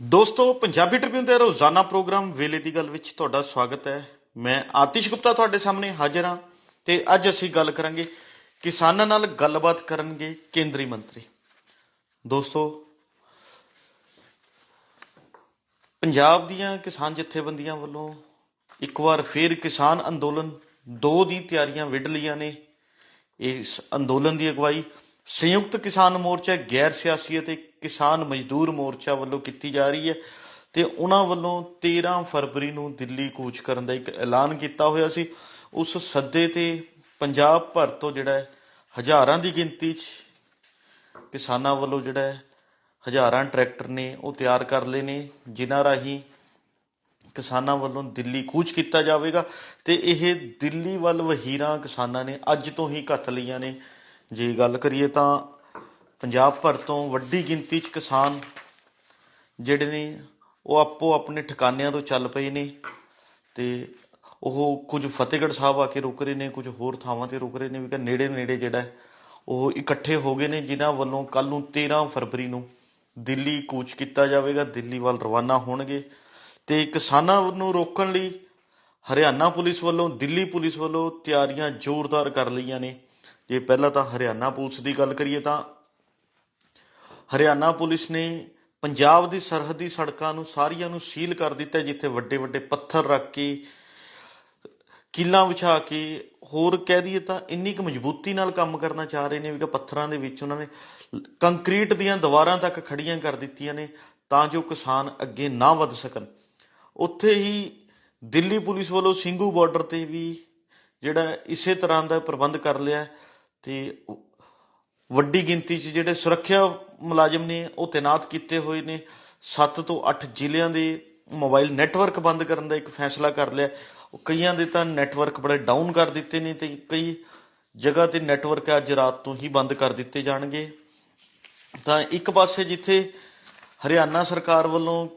ਦੋਸਤੋ, ਪੰਜਾਬੀ ਟ੍ਰਿਬਿਊਨ ਦੇ ਰੋਜ਼ਾਨਾ ਪ੍ਰੋਗਰਾਮ ਵੇਲੇ ਦੀ ਗੱਲ ਵਿੱਚ ਤੁਹਾਡਾ ਸਵਾਗਤ ਹੈ। ਮੈਂ ਆਤਿਸ਼ ਗੁਪਤਾ ਤੁਹਾਡੇ ਸਾਹਮਣੇ ਹਾਜ਼ਰ ਹਾਂ ਤੇ ਅੱਜ ਅਸੀਂ ਗੱਲ ਕਰਾਂਗੇ ਕਿਸਾਨਾਂ ਨਾਲ ਗੱਲਬਾਤ ਕਰਨਗੇ ਕੇਂਦਰੀ ਮੰਤਰੀ। ਦੋਸਤੋ, ਪੰਜਾਬ ਦੀਆਂ ਕਿਸਾਨ ਜਥੇਬੰਦੀਆਂ ਵੱਲੋਂ ਇੱਕ ਵਾਰ ਫੇਰ ਕਿਸਾਨ ਅੰਦੋਲਨ 2 ਦੀ ਤਿਆਰੀਆਂ ਵਿੱਢ ਲਈਆਂ ਨੇ। ਇਸ ਅੰਦੋਲਨ ਦੀ ਅਗਵਾਈ ਸੰਯੁਕਤ ਕਿਸਾਨ ਮੋਰਚਾ ਗੈਰ ਸਿਆਸੀ ਅਤੇ ਕਿਸਾਨ ਮਜ਼ਦੂਰ ਮੋਰਚਾ ਵੱਲੋਂ ਕੀਤੀ ਜਾ ਰਹੀ ਹੈ ਤੇ ਉਹਨਾਂ ਵੱਲੋਂ 13 ਫਰਵਰੀ ਨੂੰ ਦਿੱਲੀ ਕੂਚ ਕਰਨ ਦਾ ਇੱਕ ਐਲਾਨ ਕੀਤਾ ਹੋਇਆ ਸੀ। ਉਸ ਸੱਦੇ ਤੇ ਪੰਜਾਬ ਭਰ ਤੋਂ ਜਿਹੜਾ ਹਜ਼ਾਰਾਂ ਦੀ ਗਿਣਤੀ 'ਚ ਕਿਸਾਨਾਂ ਵੱਲੋਂ ਜਿਹੜਾ ਹਜ਼ਾਰਾਂ ਟਰੈਕਟਰ ਨੇ ਉਹ ਤਿਆਰ ਕਰ ਲਏ ਨੇ, ਜਿਨ੍ਹਾਂ ਰਾਹੀਂ ਕਿਸਾਨਾਂ ਵੱਲੋਂ ਦਿੱਲੀ ਕੂਚ ਕੀਤਾ ਜਾਵੇਗਾ ਤੇ ਇਹ ਦਿੱਲੀ ਵੱਲ ਵਹੀਰਾਂ ਕਿਸਾਨਾਂ ਨੇ ਅੱਜ ਤੋਂ ਹੀ ਘੱਤ ਲਈਆਂ ਨੇ। ਜੇ ਗੱਲ ਕਰੀਏ ਤਾਂ ਪੰਜਾਬ ਭਰ ਤੋਂ ਵੱਡੀ ਗਿਣਤੀ 'ਚ ਕਿਸਾਨ ਜਿਹੜੇ ਨੇ, ਉਹ ਆਪੋ ਆਪਣੇ ਠਿਕਾਨਿਆਂ ਤੋਂ ਚੱਲ ਪਏ ਨੇ ਤੇ ਉਹ ਕੁਝ ਫਤਿਹਗੜ੍ਹ ਸਾਹਿਬ ਆ ਕੇ ਰੁਕ ਰਹੇ ਨੇ, ਕੁਝ ਹੋਰ ਥਾਵਾਂ ਤੇ ਰੁਕ ਰਹੇ ਨੇ, ਵੀ ਕਿ ਨੇੜੇ ਨੇੜੇ ਜਿਹੜਾ ਉਹ ਇਕੱਠੇ ਹੋ ਗਏ ਨੇ, ਜਿਨ੍ਹਾਂ ਵੱਲੋਂ ਕੱਲ ਨੂੰ 13 ਫਰਵਰੀ ਨੂੰ ਦਿੱਲੀ ਕੂਚ ਕੀਤਾ ਜਾਵੇਗਾ, ਦਿੱਲੀ ਵੱਲ ਰਵਾਨਾ ਹੋਣਗੇ ਤੇ ਕਿਸਾਨਾਂ ਨੂੰ ਰੋਕਣ ਲਈ ਹਰਿਆਣਾ ਪੁਲਿਸ ਵੱਲੋਂ, ਦਿੱਲੀ ਪੁਲਿਸ ਵੱਲੋਂ ਤਿਆਰੀਆਂ ਜ਼ੋਰਦਾਰ ਕਰ ਲਈਆਂ ਨੇ। ਜੇ ਪਹਿਲਾਂ ਤਾਂ ਹਰਿਆਣਾ ਪੁਲਿਸ ਦੀ ਗੱਲ ਕਰੀਏ ਤਾਂ ਹਰਿਆਣਾ ਪੁਲਿਸ ਨੇ ਪੰਜਾਬ ਦੀ ਸਰਹੱਦੀ ਸੜਕਾਂ ਨੂੰ ਸਾਰੀਆਂ ਨੂੰ ਸੀਲ ਕਰ ਦਿੱਤਾ, ਜਿੱਥੇ ਵੱਡੇ ਵੱਡੇ ਪੱਥਰ ਰੱਖ ਕੇ, ਕਿੱਲਾਂ ਵਿਛਾ ਕੇ, ਹੋਰ ਕਹਿ ਦਈਏ ਤਾਂ ਇੰਨੀ ਕੁ ਮਜ਼ਬੂਤੀ ਨਾਲ ਕੰਮ ਕਰਨਾ ਚਾਹ ਰਹੇ ਨੇ, ਵੀ ਕਿ ਪੱਥਰਾਂ ਦੇ ਵਿੱਚ ਉਹਨਾਂ ਨੇ ਕੰਕਰੀਟ ਦੀਆਂ ਦੀਵਾਰਾਂ ਤੱਕ ਖੜੀਆਂ ਕਰ ਦਿੱਤੀਆਂ ਨੇ, ਤਾਂ ਜੋ ਕਿਸਾਨ ਅੱਗੇ ਨਾ ਵੱਧ ਸਕਣ। ਉੱਥੇ ਹੀ ਦਿੱਲੀ ਪੁਲਿਸ ਵੱਲੋਂ ਸਿੰਘੂ ਬਾਰਡਰ ਤੇ ਵੀ ਜਿਹੜਾ ਇਸੇ ਤਰ੍ਹਾਂ ਦਾ ਪ੍ਰਬੰਧ ਕਰ ਲਿਆ ਹੈ ਤੇ ਵੱਡੀ ਗਿਣਤੀ 'ਚ ਜਿਹੜੇ ਸੁਰੱਖਿਆ ਮੁਲਾਜ਼ਮ ਨੇ ਉਹ ਤਾਇਨਾਤ ਕੀਤੇ ਹੋਏ ਨੇ। 7 ਤੋਂ 8 ਜ਼ਿਲ੍ਹਿਆਂ ਦੇ ਮੋਬਾਈਲ ਨੈਟਵਰਕ ਬੰਦ ਕਰਨ ਦਾ ਇੱਕ ਫੈਸਲਾ ਕਰ ਲਿਆ। ਕਈਆਂ ਦੇ ਤਾਂ ਨੈਟਵਰਕ ਬੜੇ ਡਾਊਨ ਕਰ ਦਿੱਤੇ ਨੇ ਤੇ ਕਈ ਜਗ੍ਹਾ ਤੇ ਨੈਟਵਰਕ ਅੱਜ ਰਾਤ ਤੋਂ ਹੀ ਬੰਦ ਕਰ ਦਿੱਤੇ ਜਾਣਗੇ। ਤਾਂ ਇੱਕ ਪਾਸੇ ਜਿੱਥੇ ਹਰਿਆਣਾ ਸਰਕਾਰ ਵੱਲੋਂ,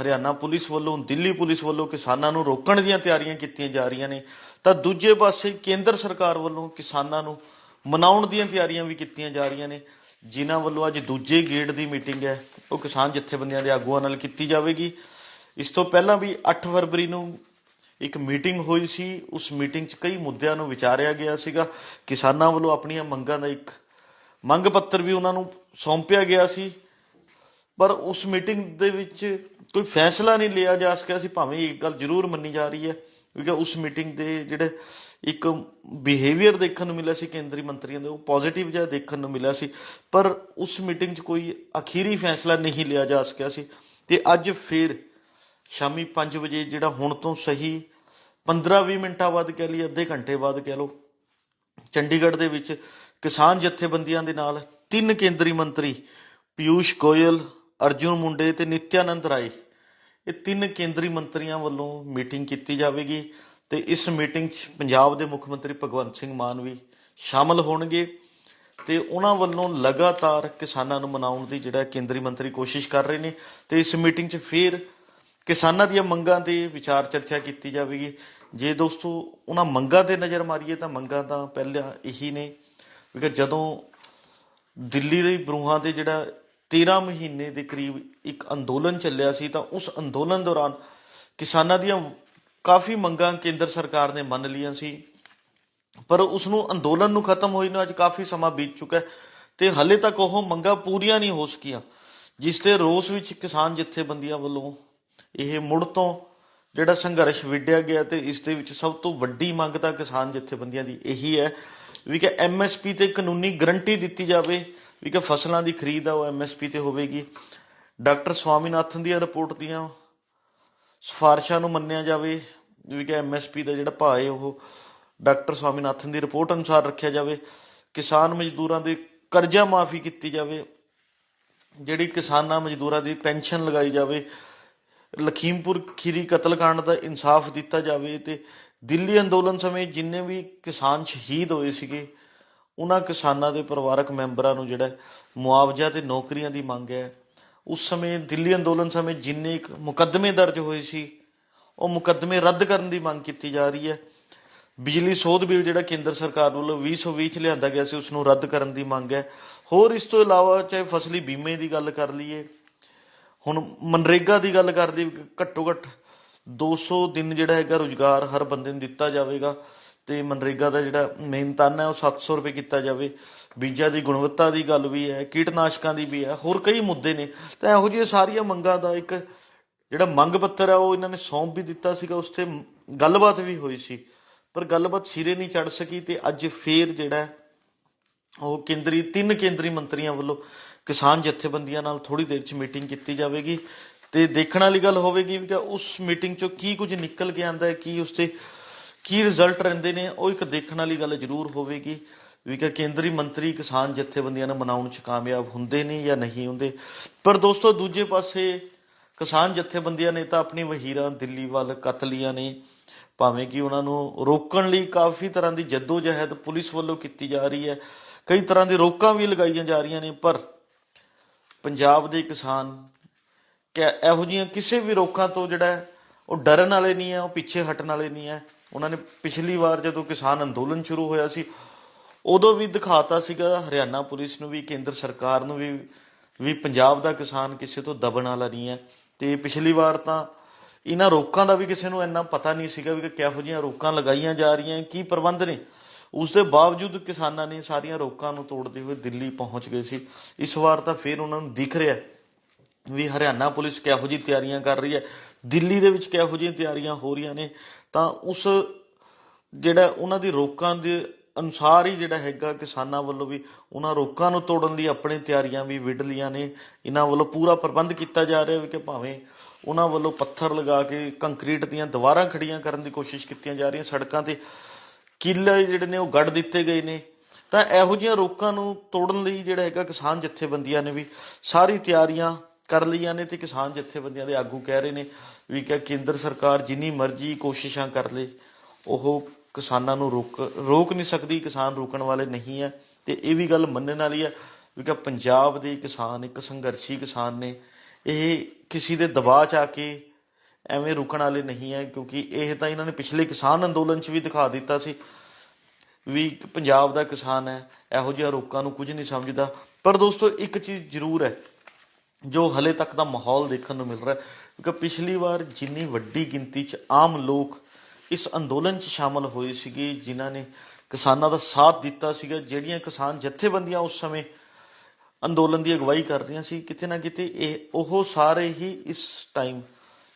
ਹਰਿਆਣਾ ਪੁਲਿਸ ਵੱਲੋਂ, ਦਿੱਲੀ ਪੁਲਿਸ ਵੱਲੋਂ ਕਿਸਾਨਾਂ ਨੂੰ ਰੋਕਣ ਦੀਆਂ ਤਿਆਰੀਆਂ ਕੀਤੀਆਂ ਜਾ ਰਹੀਆਂ ਨੇ, ਤਾਂ ਦੂਜੇ ਪਾਸੇ ਕੇਂਦਰ ਸਰਕਾਰ ਵੱਲੋਂ ਕਿਸਾਨਾਂ ਨੂੰ ਮਨਾਉਣ ਦੀਆਂ ਤਿਆਰੀਆਂ ਵੀ ਕੀਤੀਆਂ ਜਾ ਰਹੀਆਂ ਨੇ। ਜਿਨ੍ਹਾਂ ਵੱਲੋਂ ਅੱਜ ਦੂਜੇ ਗੇੜ ਦੀ ਮੀਟਿੰਗ ਹੈ, ਉਹ ਕਿਸਾਨ ਜਥੇਬੰਦੀਆਂ ਦੇ ਆਗੂਆਂ ਨਾਲ ਕੀਤੀ ਜਾਵੇਗੀ। ਇਸ ਤੋਂ ਪਹਿਲਾਂ ਵੀ 8 ਫਰਵਰੀ ਨੂੰ ਇੱਕ ਮੀਟਿੰਗ ਹੋਈ ਸੀ। ਉਸ ਮੀਟਿੰਗ 'ਚ ਕਈ ਮੁੱਦਿਆਂ ਨੂੰ ਵਿਚਾਰਿਆ ਗਿਆ ਸੀਗਾ। ਕਿਸਾਨਾਂ ਵੱਲੋਂ ਆਪਣੀਆਂ ਮੰਗਾਂ ਦਾ ਇੱਕ ਮੰਗ ਪੱਤਰ ਵੀ ਉਹਨਾਂ ਨੂੰ ਸੌਂਪਿਆ ਗਿਆ ਸੀ। ਪਰ ਉਸ ਮੀਟਿੰਗ ਦੇ ਵਿੱਚ ਕੋਈ ਫੈਸਲਾ ਨਹੀਂ ਲਿਆ ਜਾ ਸਕਿਆ ਸੀ। ਭਾਵੇਂ ਇੱਕ ਗੱਲ ਜ਼ਰੂਰ ਮੰਨੀ ਜਾ ਰਹੀ ਹੈ। ਕਿਉਂਕਿ ਉਸ ਮੀਟਿੰਗ ਦੇ ਜਿਹੜੇ ਇੱਕ ਬਿਹੇਵੀਅਰ ਦੇਖਣ ਨੂੰ ਮਿਲਿਆ ਸੀ ਕੇਂਦਰੀ ਮੰਤਰੀਆਂ ਦੇ, ਉਹ ਪੋਜ਼ਿਟਿਵ ਜਿਹਾ ਦੇਖਣ ਨੂੰ ਮਿਲਿਆ ਸੀ। ਪਰ ਉਸ ਮੀਟਿੰਗ 'ਚ ਕੋਈ ਅਖੀਰੀ ਫੈਸਲਾ ਨਹੀਂ ਲਿਆ ਜਾ ਸਕਿਆ ਸੀ। ਤੇ ਅੱਜ ਫਿਰ ਸ਼ਾਮੀ 5 ਵਜੇ ਜਿਹੜਾ ਹੁਣ ਤੋਂ ਸਹੀ 15-20 ਮਿੰਟਾਂ ਬਾਅਦ ਕਹਿ ਲਈ ਅੱਧੇ ਘੰਟੇ ਬਾਅਦ ਕਹਿ ਲਓ, ਚੰਡੀਗੜ੍ਹ ਦੇ ਵਿੱਚ ਕਿਸਾਨ ਜਥੇਬੰਦੀਆਂ ਦੇ ਨਾਲ ਤਿੰਨ ਕੇਂਦਰੀ ਮੰਤਰੀ ਪਿਊਸ਼ ਗੋਇਲ, ਅਰਜੁਨ ਮੁੰਡੇ ਤੇ ਨਿਤਿਆਨੰਦ ਰਾਏ। ਇਹ ਤਿੰਨ ਕੇਂਦਰੀ ਮੰਤਰੀਆਂ ਵੱਲੋਂ ਮੀਟਿੰਗ ਕੀਤੀ ਜਾਵੇਗੀ ਤੇ ਇਸ ਮੀਟਿੰਗ 'ਚ ਪੰਜਾਬ ਦੇ ਮੁੱਖ ਮੰਤਰੀ ਭਗਵੰਤ ਸਿੰਘ ਮਾਨ ਵੀ ਸ਼ਾਮਲ ਹੋਣਗੇ ਤੇ ਉਹਨਾਂ ਵੱਲੋਂ ਲਗਾਤਾਰ ਕਿਸਾਨਾਂ ਨੂੰ ਮਨਾਉਣ ਦੀ ਜਿਹੜਾ ਕੇਂਦਰੀ ਮੰਤਰੀ ਕੋਸ਼ਿਸ਼ ਕਰ ਰਹੇ ਨੇ ਤੇ ਇਸ ਮੀਟਿੰਗ 'ਚ ਫੇਰ ਕਿਸਾਨਾਂ ਦੀਆਂ ਮੰਗਾਂ ਤੇ ਵਿਚਾਰ ਚਰਚਾ ਕੀਤੀ ਜਾਵੇਗੀ। ਜੇ ਦੋਸਤੋ ਉਹਨਾਂ ਮੰਗਾਂ ਤੇ ਨਜ਼ਰ ਮਾਰੀਏ ਤਾਂ ਮੰਗਾਂ ਤਾਂ ਪਹਿਲਾਂ ਇਹੀ ਨੇ ਕਿ ਜਦੋਂ ਦਿੱਲੀ ਦੇ ਬਰੂਹਾਂ ਤੇ ਜਿਹੜਾ 13 ਮਹੀਨੇ ਦੇ ਕਰੀਬ ਇੱਕ ਅੰਦੋਲਨ ਚੱਲਿਆ ਸੀ ਤਾਂ ਉਸ ਅੰਦੋਲਨ ਦੌਰਾਨ ਕਿਸਾਨਾਂ ਦੀਆਂ ਕਾਫੀ ਮੰਗਾਂ ਕੇਂਦਰ ਸਰਕਾਰ ਨੇ ਮੰਨ ਲਈਆਂ ਸੀ। ਪਰ ਉਸ ਨੂੰ ਅੰਦੋਲਨ ਨੂੰ ਖਤਮ ਹੋਈ ਨੂੰ ਅੱਜ ਕਾਫੀ ਸਮਾਂ ਬੀਤ ਚੁੱਕਾ ਹੈ ਤੇ ਹਲੇ ਤੱਕ ਉਹ ਮੰਗਾਂ ਪੂਰੀਆਂ ਨਹੀਂ ਹੋ ਸਕੀਆਂ, ਜਿਸ ਤੇ ਰੋਸ ਵਿੱਚ ਕਿਸਾਨ ਜਥੇਬੰਦੀਆਂ ਵੱਲੋਂ ਇਹ ਮੁੜ ਤੋਂ ਜਿਹੜਾ ਸੰਘਰਸ਼ ਵਿੱਢਿਆ ਗਿਆ ਤੇ ਇਸ ਦੇ ਵਿੱਚ ਸਭ ਤੋਂ ਵੱਡੀ ਮੰਗ ਤਾਂ ਕਿਸਾਨ ਜਥੇਬੰਦੀਆਂ ਦੀ ਇਹੀ ਹੈ ਵੀ ਕਿ ਐਮਐਸਪੀ ਤੇ ਕਾਨੂੰਨੀ ਗਰੰਟੀ ਦਿੱਤੀ ਜਾਵੇ ਵੀ ਕਿ ਫਸਲਾਂ ਦੀ ਖਰੀਦ ਆ, ਉਹ ਐਮਐਸਪੀ ਤੇ ਹੋਵੇਗੀ। ਡਾਕਟਰ ਸਵਾਮੀਨਾਥਨ ਦੀਆਂ ਰਿਪੋਰਟ ਦੀਆਂ ਸਿਫਾਰਿਸ਼ਾਂ ਨੂੰ ਮੰਨਿਆ ਜਾਵੇ, ਵੀ ਕਿ ਐਮਐਸਪੀ ਦਾ ਜਿਹੜਾ ਭਾਅ ਹੈ, ਉਹ ਡਾਕਟਰ ਸਵਾਮੀਨਾਥਨ ਦੀ ਰਿਪੋਰਟ ਅਨੁਸਾਰ ਰੱਖਿਆ ਜਾਵੇ। ਕਿਸਾਨ ਮਜ਼ਦੂਰਾਂ ਦੇ ਕਰਜ਼ਾ ਮਾਫੀ ਕੀਤੀ ਜਾਵੇ। ਜਿਹੜੀ ਕਿਸਾਨਾਂ ਮਜ਼ਦੂਰਾਂ ਦੀ ਪੈਨਸ਼ਨ ਲਗਾਈ ਜਾਵੇ, ਲਖੀਮਪੁਰ ਖੀਰੀ ਕਤਲकांड ਦਾ ਇਨਸਾਫ ਦਿੱਤਾ ਜਾਵੇ ਤੇ ਦਿੱਲੀ ਅੰਦੋਲਨ ਸਮੇਂ ਜਿੰਨੇ ਵੀ ਕਿਸਾਨ ਸ਼ਹੀਦ ਹੋਏ ਸੀਗੇ ਉਹਨਾਂ ਕਿਸਾਨਾਂ ਦੇ ਪਰਿਵਾਰਕ ਮੈਂਬਰਾਂ ਨੂੰ ਜਿਹੜਾ ਮੁਆਵਜ਼ਾ ਤੇ ਨੌਕਰੀਆਂ ਦੀ ਮੰਗ ਹੈ, ਉਸ ਸਮੇਂ ਦਿੱਲੀ ਅੰਦੋਲਨ ਸਮੇਂ ਜਿੰਨੇ ਇੱਕ ਮੁਕੱਦਮੇ ਦਰਜ ਹੋਏ ਸੀ, ਉਹ ਮੁਕੱਦਮੇ ਰੱਦ ਕਰਨ ਦੀ ਮੰਗ ਕੀਤੀ ਜਾ ਰਹੀ ਹੈ। ਬਿਜਲੀ ਸੋਧ ਬਿੱਲ ਜਿਹੜਾ ਕੇਂਦਰ ਸਰਕਾਰ ਵੱਲੋਂ 2020 ਚ ਲਿਆਂਦਾ ਗਿਆ ਸੀ, ਉਸ ਨੂੰ ਰੱਦ ਕਰਨ ਦੀ ਮੰਗ ਹੈ। ਹੋਰ ਇਸ ਤੋਂ ਇਲਾਵਾ ਚਾਹੇ ਫਸਲੀ ਬੀਮੇ ਦੀ ਗੱਲ ਕਰ ਲਈਏ, ਹੁਣ ਮਨਰੇਗਾ ਦੀ ਗੱਲ ਕਰ ਵੀ ਘੱਟੋ ਘੱਟ 200 ਦਿਨ ਜਿਹੜਾ ਹੈਗਾ ਰੁਜ਼ਗਾਰ ਹਰ ਬੰਦੇ ਨੂੰ ਦਿੱਤਾ ਜਾਵੇਗਾ। ਤੇ ਮਨਰੇਗਾ ਦਾ ਜਿਹੜਾ ਮੇਨ ਤਨ ਹੈ ਉਹ 700 ਰੁਪਏ ਕੀਤਾ ਜਾਵੇ। ਬੀਜਾਂ ਦੀ ਗੁਣਵੱਤਾ ਦੀ ਗੱਲ ਵੀ ਹੈ, ਕੀਟਨਾਸ਼ਕਾਂ ਦੀ ਵੀ ਹੈ, ਹੋਰ ਕਈ ਮੁੱਦੇ ਨੇ। ਤਾਂ ਇਹੋ ਜਿਹੀਆਂ ਸਾਰੀਆਂ ਮੰਗਾਂ ਦਾ ਇੱਕ ਜਿਹੜਾ ਮੰਗ ਪੱਤਰ ਹੈ ਉਹ ਇਹਨਾਂ ਨੇ ਸੌਂਪ ਵੀ ਦਿੱਤਾ ਸੀਗਾ, ਉਸ ਤੇ ਗੱਲਬਾਤ ਵੀ ਹੋਈ ਸੀ। ਪਰ ਗੱਲਬਾਤ ਸਿਰੇ ਨਹੀਂ ਚੜ ਸਕੀ ਤੇ ਅੱਜ ਫੇਰ ਜਿਹੜਾ ਉਹ ਕੇਂਦਰੀ, ਤਿੰਨ ਕੇਂਦਰੀ ਮੰਤਰੀਆਂ ਵੱਲੋਂ ਕਿਸਾਨ ਜਥੇਬੰਦੀਆਂ ਨਾਲ ਥੋੜੀ ਦੇਰ 'ਚ ਮੀਟਿੰਗ ਕੀਤੀ ਜਾਵੇਗੀ। ਤੇ ਦੇਖਣ ਵਾਲੀ ਗੱਲ ਹੋਵੇਗੀ ਕਿ ਉਸ ਮੀਟਿੰਗ 'ਚੋਂ ਕੀ ਕੁਝ ਨਿਕਲ ਕੇ ਆਂਦਾ ਹੈ, ਕੀ ਉਸ ਤੇ ਕੀ ਰਿਜ਼ਲਟ ਰਹਿੰਦੇ ਨੇ, ਉਹ ਇੱਕ ਦੇਖਣ ਵਾਲੀ ਗੱਲ ਜ਼ਰੂਰ ਹੋਵੇਗੀ ਵੀ ਕਿ ਕੇਂਦਰੀ ਮੰਤਰੀ ਕਿਸਾਨ ਜਥੇਬੰਦੀਆਂ ਨੂੰ ਮਨਾਉਣ 'ਚ ਕਾਮਯਾਬ ਹੁੰਦੇ ਨੇ ਜਾਂ ਨਹੀਂ ਹੁੰਦੇ। ਪਰ ਦੋਸਤੋ, ਦੂਜੇ ਪਾਸੇ ਕਿਸਾਨ ਜਥੇਬੰਦੀਆਂ ਨੇ ਤਾਂ ਆਪਣੀ ਵਹੀਰਾਂ ਦਿੱਲੀ ਵੱਲ ਕੱਤ ਲੀਆਂ ਨੇ। ਭਾਵੇਂ ਕਿ ਉਹਨਾਂ ਨੂੰ ਰੋਕਣ ਲਈ ਕਾਫੀ ਤਰ੍ਹਾਂ ਦੀ ਜਹਿਦ ਪੁਲਿਸ ਵੱਲੋਂ ਕੀਤੀ ਜਾ ਰਹੀ ਹੈ। ਕਈ ਤਰ੍ਹਾਂ ਦੀ ਰੋਕਾਂ ਵੀ ਲਗਾਈਆਂ ਜਾ ਰਹੀਆਂ ਨੇ, ਪਰ ਪੰਜਾਬ ਦੇ ਕਿਸਾਨ ਕਿ ਇਹੋ ਜਿਹੀਆਂ ਕਿਸੇ ਵੀ ਰੋਕਾਂ ਤੋਂ ਜਿਹੜਾ ਉਹ ਡਰਨ ਵਾਲੇ ਨਹੀਂ ਹੈ, ਉਹ ਪਿੱਛੇ ਹਟਣ ਵਾਲੇ ਨਹੀਂ ਹੈ। ਉਹਨਾਂ ਨੇ ਪਿਛਲੀ ਵਾਰ ਜਦੋਂ ਕਿਸਾਨ ਅੰਦੋਲਨ ਸ਼ੁਰੂ ਹੋਇਆ ਸੀ, ਉਦੋਂ ਵੀ ਦਿਖਾਤਾ ਸੀਗਾ, ਹਰਿਆਣਾ ਪੁਲਿਸ ਨੂੰ ਵੀ, ਕੇਂਦਰ ਸਰਕਾਰ ਨੂੰ ਵੀ ਵੀ ਪੰਜਾਬ ਦਾ ਕਿਸਾਨ ਕਿਸੇ ਤੋਂ ਦਬਣ ਵਾਲਾ ਨਹੀਂ ਹੈ। ਤੇ ਪਿਛਲੀ ਵਾਰ ਤਾਂ ਇਹਨਾਂ ਰੋਕਾਂ ਦਾ ਵੀ ਕਿਸੇ ਨੂੰ ਇੰਨਾ ਪਤਾ ਨਹੀਂ ਸੀਗਾ ਵੀ ਕਿ ਕਿਹੋ ਜਿਹੀਆਂ ਰੋਕਾਂ ਲਗਾਈਆਂ ਜਾ ਰਹੀਆਂ, ਕੀ ਪ੍ਰਬੰਧ ਨੇ। ਉਸ ਦੇ ਬਾਵਜੂਦ ਕਿਸਾਨਾਂ ਨੇ ਸਾਰੀਆਂ ਰੋਕਾਂ ਨੂੰ ਤੋੜਦੇ ਹੋਏ ਦਿੱਲੀ ਪਹੁੰਚ ਗਏ ਸੀ। ਇਸ ਵਾਰ ਤਾਂ ਫਿਰ ਉਹਨਾਂ ਨੂੰ ਦਿਖ ਰਿਹਾ ਵੀ ਹਰਿਆਣਾ ਪੁਲਿਸ ਕਿਹੋ ਜਿਹੀ ਤਿਆਰੀਆਂ ਕਰ ਰਹੀ ਹੈ, ਦਿੱਲੀ ਦੇ ਵਿੱਚ ਕਿਹੋ ਜਿਹੀਆਂ ਤਿਆਰੀਆਂ ਹੋ ਰਹੀਆਂ ਨੇ ਤਾਂ ਉਸ ਜਿਹੜਾ ਉਹਨਾਂ ਦੀ ਰੋਕਾਂ ਦੇ ਅਨੁਸਾਰ ਹੀ ਜਿਹੜਾ ਹੈਗਾ ਕਿਸਾਨਾਂ ਵੱਲੋਂ ਵੀ ਉਹਨਾਂ ਰੋਕਾਂ ਨੂੰ ਤੋੜਨ ਲਈ ਆਪਣੀ ਤਿਆਰੀਆਂ ਵੀ ਵਿੱਢ ਲੀਆਂ ਨੇ। ਇਹਨਾਂ ਵੱਲੋਂ ਪੂਰਾ ਪ੍ਰਬੰਧ ਕੀਤਾ ਜਾ ਰਿਹਾ ਵੀ ਕਿ ਭਾਵੇਂ ਉਹਨਾਂ ਵੱਲੋਂ ਪੱਥਰ ਲਗਾ ਕੇ ਕੰਕਰੀਟ ਦੀਆਂ ਦੀਵਾਰਾਂ ਖੜੀਆਂ ਕਰਨ ਦੀ ਕੋਸ਼ਿਸ਼ ਕੀਤੀਆਂ ਜਾ ਰਹੀਆਂ, ਸੜਕਾਂ ਤੇ ਕਿੱਲੇ ਜਿਹੜੇ ਨੇ ਉਹ ਗੱਡ ਦਿੱਤੇ ਗਏ ਨੇ। ਤਾਂ ਇਹੋ ਜਿਹੀਆਂ ਰੋਕਾਂ ਨੂੰ ਤੋੜਨ ਲਈ ਜਿਹੜਾ ਹੈਗਾ ਕਿਸਾਨ ਜਥੇਬੰਦੀਆਂ ਨੇ ਵੀ ਸਾਰੀ ਤਿਆਰੀਆਂ ਕਰ ਲਈਆਂ ਨੇ ਤੇ ਕਿਸਾਨ ਜਥੇਬੰਦੀਆਂ ਦੇ ਆਗੂ ਕਹਿ ਰਹੇ ਨੇ ਵੀ ਕਿ ਕੇਂਦਰ ਸਰਕਾਰ ਜਿੰਨੀ ਮਰਜ਼ੀ ਕੋਸ਼ਿਸ਼ਾਂ ਕਰ ਲੇ, ਉਹ ਕਿਸਾਨਾਂ ਨੂੰ ਰੋਕ ਰੋਕ ਨਹੀਂ ਸਕਦੀ, ਕਿਸਾਨ ਰੋਕਣ ਵਾਲੇ ਨਹੀਂ ਹੈ ਤੇ ਇਹ ਵੀ ਗੱਲ ਮੰਨਣ ਵਾਲੀ ਹੈ ਵੀ ਕਿ ਪੰਜਾਬ ਦੇ ਕਿਸਾਨ, ਇੱਕ ਸੰਘਰਸ਼ੀ ਕਿਸਾਨ ਨੇ, ਇਹ ਕਿਸੇ ਦੇ ਦਬਾਅ 'ਚ ਆ ਕੇ ਐਵੇਂ ਰੁਕਣ ਵਾਲੇ ਨਹੀਂ ਹੈ ਕਿਉਂਕਿ ਇਹ ਤਾਂ ਇਹਨਾਂ ਨੇ ਪਿਛਲੇ ਕਿਸਾਨ ਅੰਦੋਲਨ 'ਚ ਵੀ ਦਿਖਾ ਦਿੱਤਾ ਸੀ ਵੀ ਪੰਜਾਬ ਦਾ ਕਿਸਾਨ ਹੈ, ਇਹੋ ਜਿਹਾ ਰੋਕਾਂ ਨੂੰ ਕੁਝ ਨਹੀਂ ਸਮਝਦਾ। ਪਰ ਦੋਸਤੋ, ਇੱਕ ਚੀਜ਼ ਜ਼ਰੂਰ ਹੈ ਜੋ ਹਲੇ ਤੱਕ ਦਾ ਮਾਹੌਲ ਦੇਖਣ ਨੂੰ ਮਿਲ ਰਿਹਾ ਹੈ ਕਿ ਪਿਛਲੀ ਵਾਰ ਜਿੰਨੀ ਵੱਡੀ ਗਿਣਤੀ 'ਚ ਆਮ ਲੋਕ ਇਸ ਅੰਦੋਲਨ 'ਚ ਸ਼ਾਮਲ ਹੋਏ ਸੀਗੇ, ਜਿਨ੍ਹਾਂ ਨੇ ਕਿਸਾਨਾਂ ਦਾ ਸਾਥ ਦਿੱਤਾ ਸੀਗਾ, ਜਿਹੜੀਆਂ ਕਿਸਾਨ ਜਥੇਬੰਦੀਆਂ ਉਸ ਸਮੇਂ ਅੰਦੋਲਨ ਦੀ ਅਗਵਾਈ ਕਰ ਰਹੀਆਂ ਸੀ, ਕਿਤੇ ਨਾ ਕਿਤੇ ਇਹ ਉਹ ਸਾਰੇ ਹੀ ਇਸ ਟਾਈਮ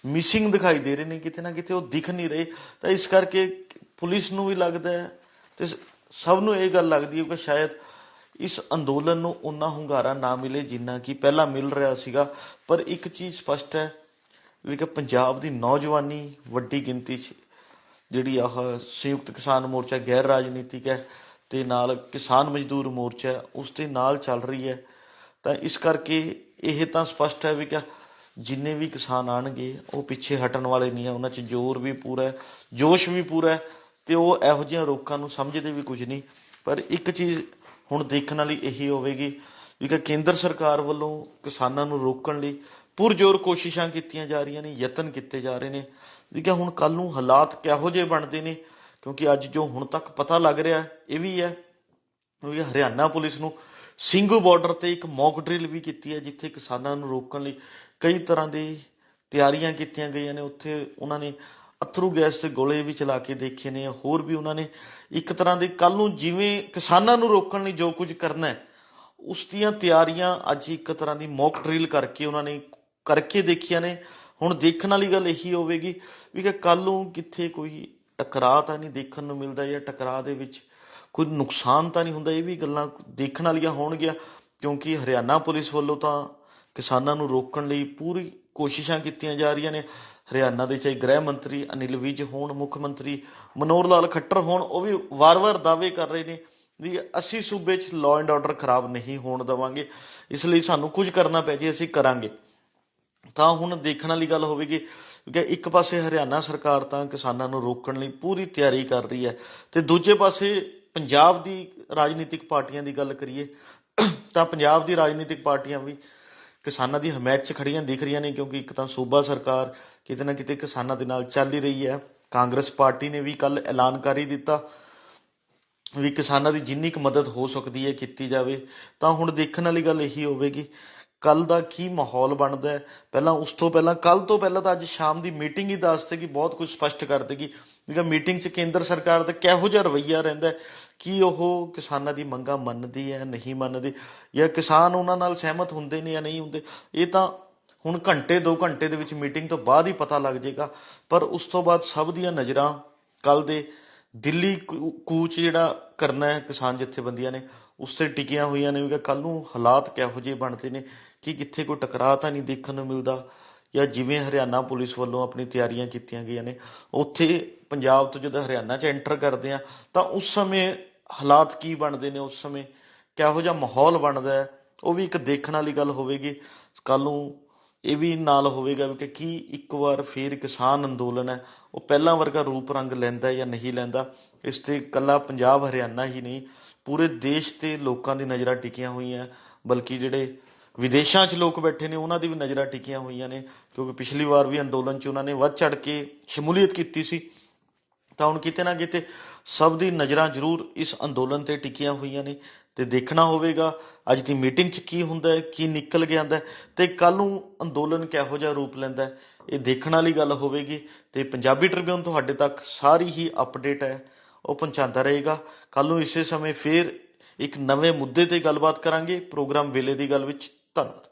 ਮਿਸਿੰਗ ਦਿਖਾਈ ਦੇ ਰਹੇ ਨੇ, ਕਿਤੇ ਨਾ ਕਿਤੇ ਉਹ ਦਿਖ ਨਹੀਂ ਰਹੇ। ਤਾਂ ਇਸ ਕਰਕੇ ਪੁਲਿਸ ਨੂੰ ਵੀ ਲੱਗਦਾ ਹੈ ਤੇ ਸਭ ਨੂੰ ਇਹ ਗੱਲ ਲੱਗਦੀ ਹੈ ਕਿ ਸ਼ਾਇਦ ਇਸ ਅੰਦੋਲਨ ਨੂੰ ਉਨਾ ਹੁੰਗਾਰਾ ਨਾ ਮਿਲੇ ਜਿੰਨਾ ਕਿ ਪਹਿਲਾਂ ਮਿਲ ਰਿਹਾ ਸੀਗਾ। ਪਰ ਇੱਕ ਚੀਜ਼ ਸਪਸ਼ਟ ਹੈ ਵੀ ਕਿ ਪੰਜਾਬ ਦੀ ਨੌਜਵਾਨੀ ਵੱਡੀ ਗਿਣਤੀ 'ਚ ਜਿਹੜੀ ਆਹ ਸੰਯੁਕਤ ਕਿਸਾਨ ਮੋਰਚਾ ਗੈਰ ਰਾਜਨੀਤਿਕ ਹੈ ਤੇ ਨਾਲ ਕਿਸਾਨ ਮਜ਼ਦੂਰ ਮੋਰਚਾ ਉਸ ਦੇ ਨਾਲ ਚੱਲ ਰਹੀ ਹੈ। ਤਾਂ ਇਸ ਕਰਕੇ ਇਹ ਤਾਂ ਸਪਸ਼ਟ ਹੈ ਵੀ ਕਿ ਜਿੰਨੇ ਵੀ ਕਿਸਾਨ ਆਣਗੇ ਉਹ ਪਿੱਛੇ ਹਟਣ ਵਾਲੇ ਨਹੀਂ ਆ ਉਹਨਾਂ 'ਚ ਜ਼ੋਰ ਵੀ ਪੂਰਾ ਹੈ, ਜੋਸ਼ ਵੀ ਪੂਰਾ ਹੈ ਤੇ ਉਹ ਇਹੋ ਜਿਹੀਆਂ ਰੋਕਾਂ ਨੂੰ ਸਮਝਦੇ ਵੀ ਕੁਝ ਨਹੀਂ। ਪਰ ਇੱਕ ਚੀਜ਼ ਹੁਣ ਦੇਖਣ ਵਾਲੀ ਇਹੀ ਹੋਵੇਗੀ ਕਿ ਕੇਂਦਰ ਸਰਕਾਰ ਵੱਲੋਂ ਕਿਸਾਨਾਂ ਨੂੰ ਰੋਕਣ ਲਈ ਪੁਰਜੋਰ ਕੋਸ਼ਿਸ਼ਾਂ ਕੀਤੀਆਂ ਜਾ ਰਹੀਆਂ ਨੇ, ਯਤਨ ਕੀਤੇ ਜਾ ਰਹੇ ਨੇ। ਕਿ ਹੁਣ ਕੱਲ ਨੂੰ ਹਾਲਾਤ ਕਿਹੋ ਜਿਹੇ ਬਣਦੇ ਨੇ, ਕਿਉਂਕਿ ਅੱਜ ਜੋ ਹੁਣ ਤੱਕ ਪਤਾ ਲੱਗ ਰਿਹਾ ਇਹ ਵੀ ਹੈ ਵੀ ਹਰਿਆਣਾ ਪੁਲਿਸ ਨੂੰ ਸਿੰਘੂ ਬਾਰਡਰ ਤੇ ਇੱਕ ਮੌਕ ਡਰਿਲ ਵੀ ਕੀਤੀ ਹੈ, ਜਿੱਥੇ ਕਿਸਾਨਾਂ ਨੂੰ ਰੋਕਣ ਲਈ ਕਈ ਤਰ੍ਹਾਂ ਦੀ ਤਿਆਰੀਆਂ ਕੀਤੀਆਂ ਗਈਆਂ ਨੇ। ਉੱਥੇ ਉਹਨਾਂ ਨੇ ਅਥਰੂ ਗੈਸ ਦੇ ਗੋਲੇ ਵੀ ਚਲਾ ਕੇ ਦੇਖੇ ਨੇ, ਹੋਰ ਵੀ ਉਹਨਾਂ ਨੇ ਇੱਕ ਤਰ੍ਹਾਂ ਦੇ ਕੱਲ ਨੂੰ ਜਿਵੇਂ ਕਿਸਾਨਾਂ ਨੂੰ ਰੋਕਣ ਲਈ ਜੋ ਕੁਝ ਕਰਨਾ ਹੈ, ਉਸ ਦੀਆਂ ਤਿਆਰੀਆਂ ਅੱਜ ਇੱਕ ਤਰ੍ਹਾਂ ਦੀ ਮੌਕ ਡਰਿਲ ਕਰਕੇ ਉਹਨਾਂ ਨੇ ਕਰਕੇ ਦੇਖੀਆਂ ਨੇ। ਹੁਣ ਦੇਖਣ ਵਾਲੀ ਗੱਲ ਇਹੀ ਹੋਵੇਗੀ ਵੀ ਕਿ ਕੱਲ ਨੂੰ ਕਿੱਥੇ ਕੋਈ ਟਕਰਾਅ ਤਾਂ ਨਹੀਂ ਦੇਖਣ ਨੂੰ ਮਿਲਦਾ ਜਾਂ ਟਕਰਾਅ ਦੇ ਵਿੱਚ ਕੋਈ ਨੁਕਸਾਨ ਤਾਂ ਨਹੀਂ ਹੁੰਦਾ, ਇਹ ਵੀ ਗੱਲਾਂ ਦੇਖਣ ਵਾਲੀਆਂ ਹੋਣਗੀਆਂ, ਕਿਉਂਕਿ ਹਰਿਆਣਾ ਪੁਲਿਸ ਵੱਲੋਂ ਤਾਂ ਕਿਸਾਨਾਂ ਨੂੰ ਰੋਕਣ ਲਈ ਪੂਰੀ ਕੋਸ਼ਿਸ਼ਾਂ ਕੀਤੀਆਂ ਜਾ ਰਹੀਆਂ ਨੇ। ਹਰਿਆਣਾ ਦੇ ਚਾਹੇ ਗ੍ਰਹਿ ਮੰਤਰੀ ਅਨਿਲ ਵਿਜ ਹੋਣ, ਮੁੱਖ ਮੰਤਰੀ ਮਨੋਹਰ ਲਾਲ ਖੱਟਰ ਹੋਣ, ਉਹ ਵੀ ਵਾਰ-ਵਾਰ ਦਾਅਵੇ ਕਰ ਰਹੇ ਨੇ ਵੀ ਅਸੀਂ ਸੂਬੇ 'ਚ ਲਾਅ ਐਂਡ ਆਰਡਰ ਖਰਾਬ ਨਹੀਂ ਹੋਣ ਦੇਵਾਂਗੇ, ਇਸ ਲਈ ਸਾਨੂੰ ਕੁਝ ਕਰਨਾ ਪੈ ਜੇ, ਅਸੀਂ ਕਰਾਂਗੇ। ਤਾਂ ਹੁਣ ਦੇਖਣ ਵਾਲੀ ਗੱਲ ਹੋਵੇਗੀ ਕਿ ਇੱਕ ਪਾਸੇ ਹਰਿਆਣਾ ਸਰਕਾਰ ਤਾਂ ਕਿਸਾਨਾਂ ਨੂੰ ਰੋਕਣ ਲਈ ਪੂਰੀ ਤਿਆਰੀ ਕਰ ਰਹੀ ਹੈ ਤੇ ਦੂਜੇ ਪਾਸੇ ਪੰਜਾਬ ਦੀ ਰਾਜਨੀਤਿਕ ਪਾਰਟੀਆਂ ਦੀ ਗੱਲ ਕਰੀਏ, ਤਾਂ ਪੰਜਾਬ ਦੀ ਰਾਜਨੀਤਿਕ ਪਾਰਟੀਆਂ ਵੀ ਕਿਸਾਨਾਂ ਦੀ ਹਮਾਇਤ 'ਚ ਖੜੀਆਂ ਦਿਖ ਰਹੀਆਂ ਨੇ ਕਿਉਂਕਿ ਇੱਕ ਤਾਂ ਸੂਬਾ ਸਰਕਾਰ ਕਿਤੇ ਨਾ ਕਿਤੇ ਕਿਸਾਨਾਂ ਦੇ ਨਾਲ ਚੱਲ ਹੀ ਰਹੀ ਹੈ। ਕਾਂਗਰਸ ਪਾਰਟੀ ਨੇ ਵੀ ਕੱਲ ਐਲਾਨ ਕਰ ਹੀ ਦਿੱਤਾ ਵੀ ਕਿਸਾਨਾਂ ਦੀ ਜਿੰਨੀ ਕੁ ਮਦਦ ਹੋ ਸਕਦੀ ਹੈ ਕੀਤੀ ਜਾਵੇ। ਤਾਂ ਹੁਣ ਦੇਖਣ ਵਾਲੀ ਗੱਲ ਇਹੀ ਹੋਵੇਗੀ ਕੱਲ ਦਾ ਕੀ ਮਾਹੌਲ ਬਣਦਾ ਹੈ? ਪਹਿਲਾਂ ਉਸ ਤੋਂ ਪਹਿਲਾਂ ਕੱਲ ਤੋਂ ਪਹਿਲਾਂ ਤਾਂ ਅੱਜ ਸ਼ਾਮ ਦੀ ਮੀਟਿੰਗ ਹੀ ਦੱਸ ਦੇਗੀ, ਬਹੁਤ ਕੁਝ ਸਪਸ਼ਟ ਕਰ ਦੇਗੀ। ਕਿ ਮੀਟਿੰਗ 'ਚ ਕੇਂਦਰ ਸਰਕਾਰ ਦਾ ਕਿਹੋ ਜਿਹਾ ਰਵੱਈਆ ਰਹਿੰਦਾ ਕੀ ਉਹ ਕਿਸਾਨਾਂ ਦੀ ਮੰਗਾਂ ਮੰਨਦੀ ਹੈ, ਨਹੀਂ ਮੰਨਦੀ? ਜਾਂ ਕਿਸਾਨ ਉਹਨਾਂ ਨਾਲ ਸਹਿਮਤ ਹੁੰਦੇ ਨੇ ਜਾਂ ਨਹੀਂ ਹੁੰਦੇ? ਇਹ ਤਾਂ ਹੁਣ ਘੰਟੇ 2 ਘੰਟੇ ਦੇ ਵਿੱਚ ਮੀਟਿੰਗ ਤੋਂ ਬਾਅਦ ਹੀ ਪਤਾ ਲੱਗ ਜਾਏਗਾ। ਪਰ ਉਸ ਤੋਂ ਬਾਅਦ ਸਭ ਦੀਆਂ ਨਜ਼ਰਾਂ ਕੱਲ ਦੇ ਦਿੱਲੀ ਕੂ- ਕੂਚ ਜਿਹੜਾ ਕਰਨਾ ਹੈ ਕਿਸਾਨ ਜਥੇਬੰਦੀਆਂ ਨੇ, ਉਸ ਤੇ ਟਿਕੀਆਂ ਹੋਈਆਂ ਨੇ। ਕਿ ਕੱਲ ਨੂੰ ਹਾਲਾਤ ਕਿਹੋ ਜਿਹੇ ਬਣਦੇ ਨੇ? ਕਿ ਕਿੱਥੇ ਕੋਈ ਟਕਰਾਅ ਤਾਂ ਨਹੀਂ ਦੇਖਣ ਨੂੰ ਮਿਲਦਾ? ਜਾਂ ਜਿਵੇਂ ਹਰਿਆਣਾ ਪੁਲਿਸ ਵੱਲੋਂ ਆਪਣੀ ਤਿਆਰੀਆਂ ਕੀਤੀਆਂ ਗਈਆਂ ਨੇ, ਉੱਥੇ ਪੰਜਾਬ ਤੋਂ ਜਦੋਂ ਹਰਿਆਣਾ 'ਚ ਐਂਟਰ ਕਰਦੇ ਆ, ਤਾਂ ਉਸ ਸਮੇਂ ਹਾਲਾਤ ਕੀ ਬਣਦੇ ਨੇ ਉਸ ਸਮੇਂ? ਕਿਹੋ ਜਿਹਾ ਮਾਹੌਲ ਬਣਦਾ ਹੈ? ਉਹ ਵੀ ਇੱਕ ਦੇਖਣ ਵਾਲੀ ਗੱਲ ਹੋਵੇਗੀ। ਕੱਲ ਨੂੰ ਇਹ ਵੀ ਨਾਲ ਹੋਵੇਗਾ ਕਿ ਕੀ ਇੱਕ ਵਾਰ ਫੇਰ ਕਿਸਾਨ ਅੰਦੋਲਨ ਹੈ। ਉਹ ਪਹਿਲਾਂ ਵਰਗਾ ਰੂਪ ਰੰਗ ਲੈਂਦਾ ਜਾਂ ਨਹੀਂ ਲੈਂਦਾ। ਇਸ ਤੇ ਕੱਲਾ ਪੰਜਾਬ ਹਰਿਆਣਾ ਹੀ ਨਹੀਂ, ਪੂਰੇ ਦੇਸ਼ ਤੇ ਲੋਕਾਂ ਦੀ ਨਜ਼ਰਾਂ ਟਿਕੀਆਂ ਹੋਈਆਂ। ਬਲਕਿ ਜਿਹੜੇ ਵਿਦੇਸ਼ਾਂ 'ਚ ਲੋਕ ਬੈਠੇ ਨੇ, ਉਹਨਾਂ ਦੀ ਵੀ ਨਜ਼ਰਾਂ ਟਿਕੀਆਂ ਹੋਈਆਂ ਨੇ। ਕਿਉਂਕਿ ਪਿਛਲੀ ਵਾਰ ਵੀ ਅੰਦੋਲਨ 'ਚ ਉਹਨਾਂ ਨੇ ਵੱਧ ਚੜ ਕੇ ਸ਼ਮੂਲੀਅਤ ਕੀਤੀ ਸੀ। ਤਾਂ ਹੁਣ ਕਿਤੇ ਨਾ ਕਿਤੇ ਸਭ ਦੀ ਨਜ਼ਰਾਂ ਜ਼ਰੂਰ ਇਸ ਅੰਦੋਲਨ ਤੇ ਟਿਕੀਆਂ ਹੋਈਆਂ ਨੇ ਤੇ ਦੇਖਣਾ ਹੋਵੇਗਾ ਅੱਜ ਦੀ ਮੀਟਿੰਗ 'ਚ ਕੀ ਹੁੰਦਾ ਹੈ, ਕੀ ਨਿਕਲ ਕੇ ਆਉਂਦਾ ਹੈ ਤੇ ਕੱਲ ਨੂੰ ਅੰਦੋਲਨ ਕਿਹੋ ਜਿਹਾ ਰੂਪ ਲੈਂਦਾ ਇਹ ਦੇਖਣ ਵਾਲੀ ਗੱਲ ਹੋਵੇਗੀ ਤੇ ਪੰਜਾਬੀ ਟ੍ਰਿਬਿਊਨ ਤੁਹਾਡੇ ਤੱਕ ਸਾਰੀ ਹੀ ਅਪਡੇਟ ਹੈ, ਉਹ ਪਹੁੰਚਾਉਂਦਾ ਰਹੇਗਾ। ਕੱਲ ਨੂੰ ਇਸੇ ਸਮੇਂ ਫੇਰ ਇੱਕ ਨਵੇਂ ਮੁੱਦੇ ਤੇ ਗੱਲਬਾਤ ਕਰਾਂਗੇ। ਪ੍ਰੋਗਰਾਮ ਵੇਲੇ ਦੀ ਗੱਲ ਵਿੱਚ ਧੰਨਵਾਦ।